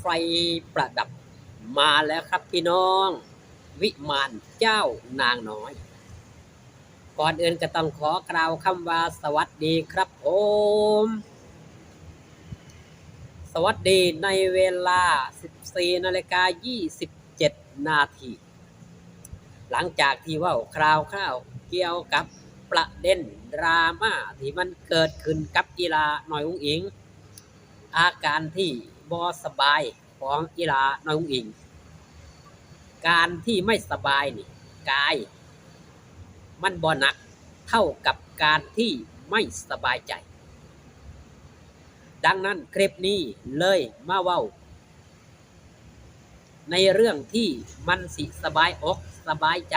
ไฟประดับมาแล้วครับพี่น้อง วิมานเจ้านางน้อย ก่อนอื่นก็ต้องขอกล่าวคำว่าสวัสดีครับผมสวัสดีในเวลา 14นาฬิกา27 นาที หลังจากที่ว่าคราวคราวเกี่ยวกับประเด็นดราม่าที่มันเกิดขึ้นกับกีฬาหน่อยอุ้งอิง อาการที่ บอสบายของกีฬาหน่อยอุ้งอิง การที่ไม่สบายนี่กาย มันบ่หนักเท่ากับการที่ไม่สบายใจ ดังนั้นคลิปนี้เลยมาเว้า ในเรื่องที่มันสิสบายอกสบายใจ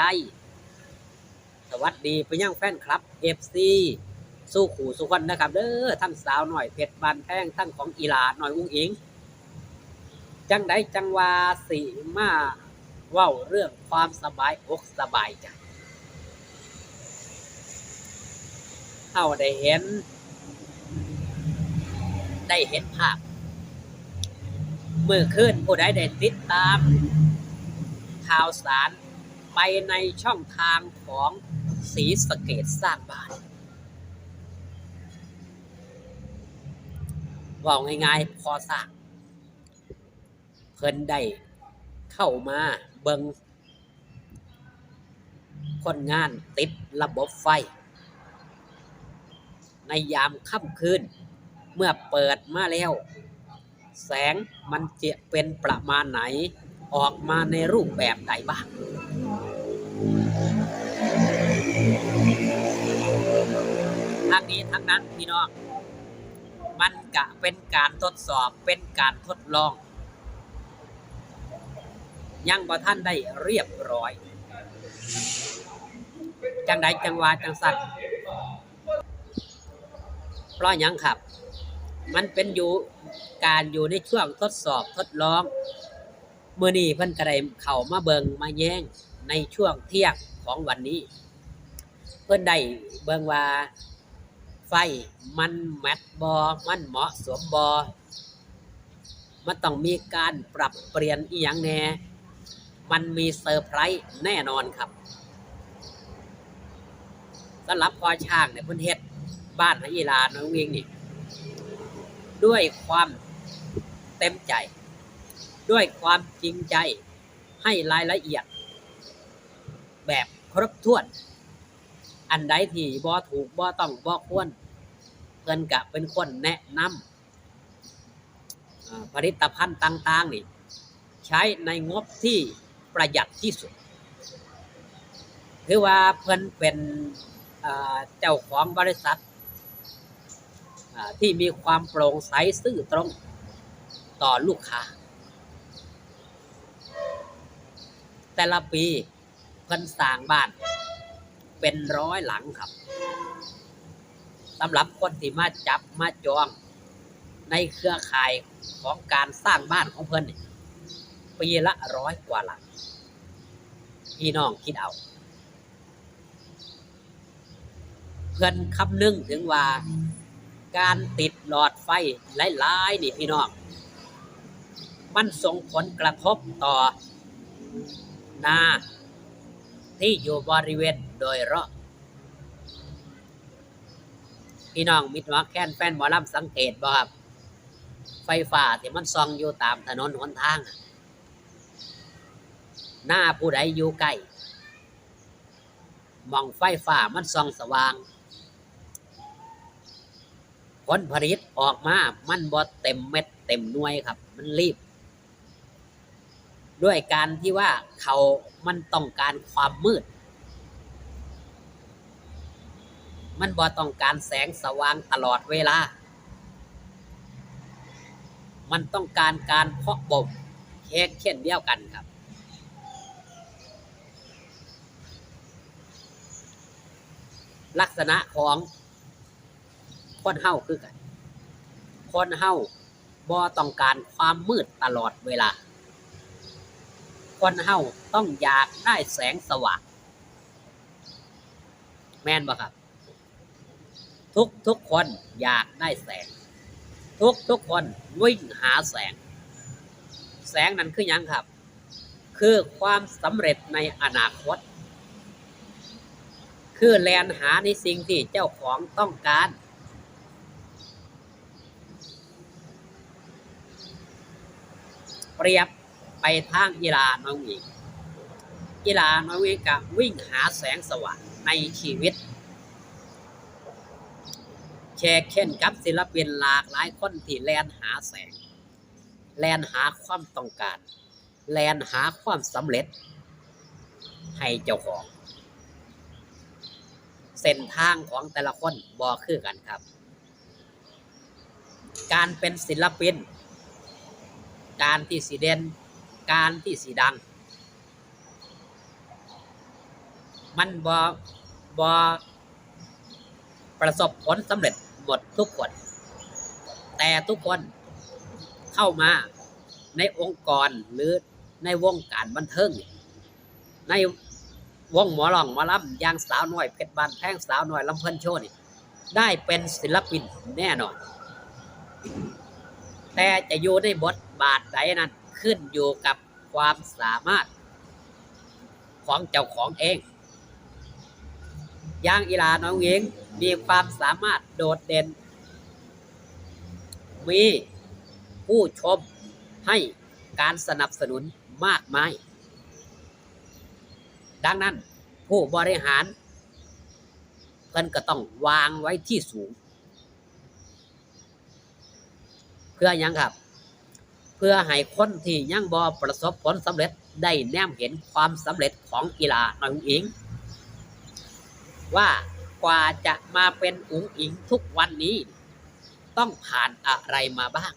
สวัสดีไปยังแฟนคลับ FC สู้ขู่สุขคนนะครับเด้อทั้งสาวหน่อยเพชรบานแพงทั้งของอีลาหน่อยอุ้งอิง จังไดจังวาสีมาเว้าเรื่องความสบายอกสบายใจเฮาได้เห็น ได้เห็นภาพเมื่อคืนผู้ใดได้ติดตาม ข่าวสารไปในช่องทางของสีสเกตสร้างบ้านว่าง่ายๆพอสร้าง เพิ่นได้เข้ามาเบิงคนงานติดระบบไฟ ในยามค่ำคืน เมื่อเปิดมาแล้ว แสงมันจะเป็นประมาณไหนออกมาในรูปแบบใดบ้างทั้งนี้ทั้งนั้นพี่น้อง มันกะเป็นการทดสอบเป็นการทดลอง ยังบ่ท่านได้เรียบร้อย จังใดจังวาจังสัตว์เพราะยังครับ มันเป็นอยู่การอยู่ในช่วงทดสอบทดลองเมื่อนี้เพิ่นก็ไดเข้ามาเบิงมาแย้งในช่วงเที่ยงของวันนี้ เพิ่นได้เบิงว่าไฟมันแมทบอมันเหมาะสมบอมันต้องมีการปรับเปลี่ยนอีหยังแน่ มันมีเซอร์ไพรส์แน่นอนครับสำหรับพอช่างเนี่ยพิ่นเฮ็ดบ้านให้อีลานน้องวิงนี่ ด้วยความเต็มใจ ด้วยความจริงใจให้รายละเอียด แบบครบถ้วน อันใดที่บ่ถูกบ่ต้องบ่ควรเพิ่นกะเป็นคนแนะนำผลิตภัณฑ์ต่าง ๆ นี่ ใช้ในงบที่ ประหยัดที่สุด คือว่าเพิ่นเป็นเจ้าของบริษัทที่มีความโปร่งใสซื่อตรงต่อลูกค้า แต่ละปีเพิ่นสร้างบ้านเป็นร้อยหลังครับสำหรับคนที่มาจับมาจองในเครือข่ายของการสร้างบ้านของเพิ่นนี่ ปีละร้อยกว่าหลัง พี่น้องคิดเอา เพื่อนคำนึงถึงว่า การติดหลอดไฟหลายๆนี่พี่น้อง มันส่งผลกระทบต่อ นาที่อยู่บริเวณโดยรอบพี่น้องมิตรวักแค้นแฟนหมอลำสังเกตบ่ครับ ไฟฟ้าที่มันส่องอยู่ตามถนนหนทางอะ หน้าผู้ใดอยู่ใกล้มองไฟฟ้ามันส่องสว่าง ผลผลิตออกมามันบ่เต็มเม็ดเต็มหน่วยครับ มันรีบ ด้วยการที่ว่าเขามันต้องการความมืด มันบ่ต้องการแสงสว่างตลอดเวลา มันต้องการการเพาะบ่มเค้กเช่นเดียวกันครับ ลักษณะของคนเฮาคือกัน คนเฮาบ่ต้องการความมืดตลอดเวลา คนเฮาต้องอยากได้แสงสว่าง แม่นบ่ครับ ทุกทุกคนอยากได้แสง ทุกทุกคนวิ่งหาแสง แสงนั้นคือยังครับ คือความสำเร็จในอนาคต คือแลนหาในสิ่งที่เจ้าของต้องการ เปรียบไปทางอีลาน้องหญิงอีลาน้องหญิงกับวิ่งหาแสงสว่างในชีวิตแชร์เช่นกับศิลปินหลากหลายคนที่แลนหาแสง แลนหาความต้องการ แลนหาความสำเร็จ ให้เจ้าของ เส้นทางของแต่ละคนบอคือกันครับ การเป็นศิลปิน การที่สีเด่นการที่สีดัง มันบอบอประสบผลสำเร็จหมดทุกคน แต่ทุกคนเข้ามาในองค์กรหรือในวงการบันเทิงใน วงหมอลองหมอลำยางสาวน้อยเพชรบานแพงสาวน้อยลำเพิ่นโชว์นี่ได้เป็นศิลปินแน่นอน แต่จะอยู่ในบทบาทใดนั้นขึ้นอยู่กับความสามารถ ของเจ้าของเองย่างอีลาน้องหญิงมีความสามารถโดดเด่น มีผู้ชมให้การสนับสนุนมากมาย ดังนั้น ผู้บริหาร เพิ่นก็ต้องวางไว้ที่สูง เพื่อหยังครับ เพื่อให้คนที่ยังบ่ประสบผลสำเร็จได้แนมเห็นความสำเร็จของกีฬาน้องอิง ว่ากว่าจะมาเป็นอุ๋งอิงทุกวันนี้ ต้องผ่านอะไรมาบ้าง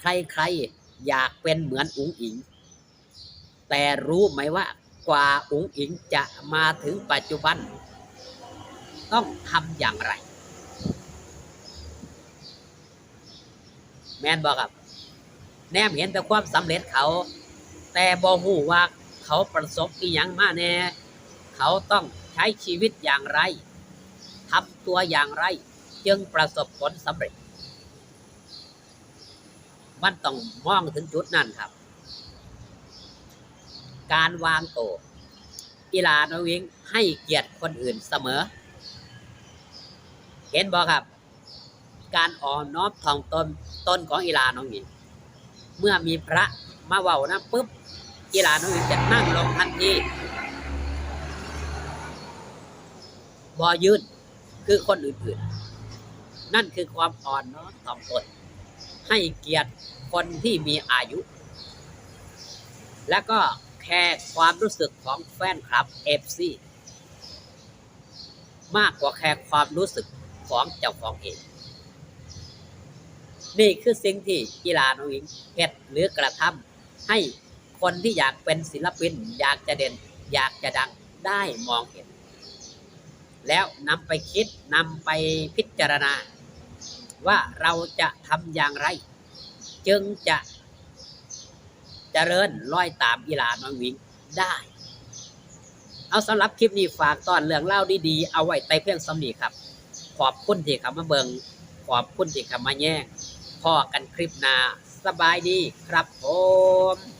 ใครๆ อยากเป็นเหมือนอุ๋งอิง แต่รู้ไหมว่ากว่าอุ๋งอิงจะมาถึงปัจจุบัน ต้องทำอย่างไร แม่นบอกครับ แนมเห็นแต่ความสำเร็จเขา แต่บ่ฮู้ว่าเขาประสบอีหยังมาแน่ เขาต้องใช้ชีวิตอย่างไรทำตัวอย่างไร จึงประสบผลสำเร็จ มันต้องมองถึงจุดนั้นครับ การวางโตกีฬาโนวิงให้เกียรติคนอื่นเสมอ เห็นบ่ครับ การอ่อนน้อมถ่อมตนตนของอีลาน้องหญิงเมื่อมีพระมาเว้านะปุ๊บอีลาน้องหญิงจะนั่งลงทันทีบ่ยืนคือคนอื่นๆ นั่นคือความอ่อนน้อมถ่อมตนให้เกียรติ คนที่มีอายุ และก็แคร์ความรู้สึกของแฟนคลับเอฟซีมากกว่าแคร์ความรู้สึกของเจ้าของเอง นี่คือสิ่งที่กีฬาน้องหญิงเฮ็ดหรือกระทำให้คนที่อยากเป็นศิลปิน อยากจะเด่น อยากจะดังได้มองเห็น แล้วนำไปคิดนำไปพิจารณา ว่าเราจะทำอย่างไร จึงจะเจริญร้อยตามอีหลาน้องวิงได้ เอาสำหรับคลิปนี้ฝากตอนเรื่องเล่าดีๆ เอาไว้ใต้เพียงสำนีครับ ขอบคุณที่เข้ามาเบิงขอบคุณที่เข้ามาแย่งพ่อกันคลิปหน้าสบายดีครับผม